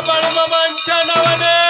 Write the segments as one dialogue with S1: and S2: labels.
S1: ಮರ್ಮ ವಂಚನವನೇ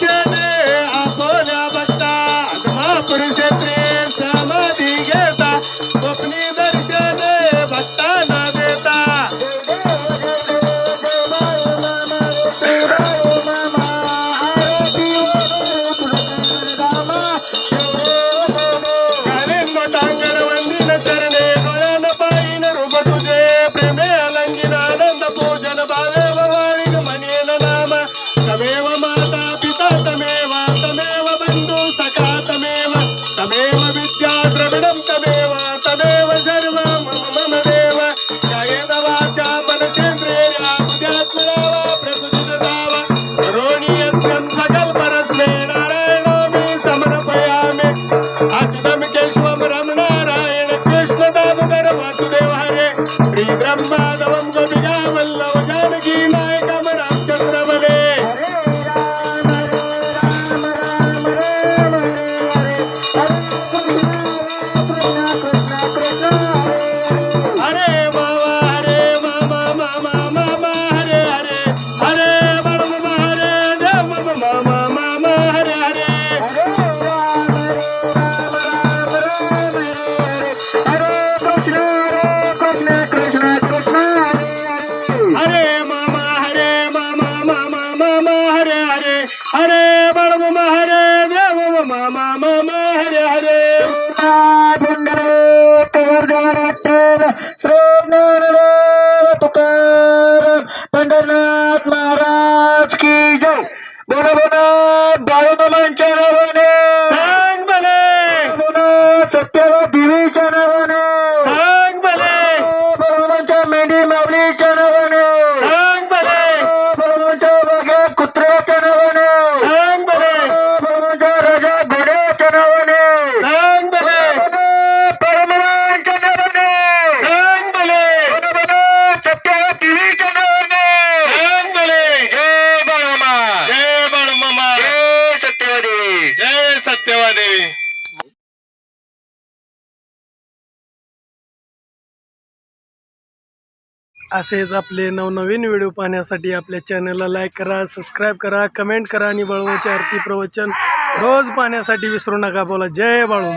S1: Christian. యాదవం గజ వల్లవ జానకీ నాయక రామచంద్ర हरे बळम हरे देव मामा मामा हरे. हरे
S2: पंढरनाथ महाराज की जय.
S1: जय सत्यवादेवी
S3: असेच आपले नवनवीन व्हिडिओ पाहण्यासाठी आपल्या चॅनलला लाईक करा सबस्क्राईब करा कमेंट करा आणि बळवूच्या आरती प्रवचन रोज पाहण्यासाठी विसरू नका. बोला जय बाळू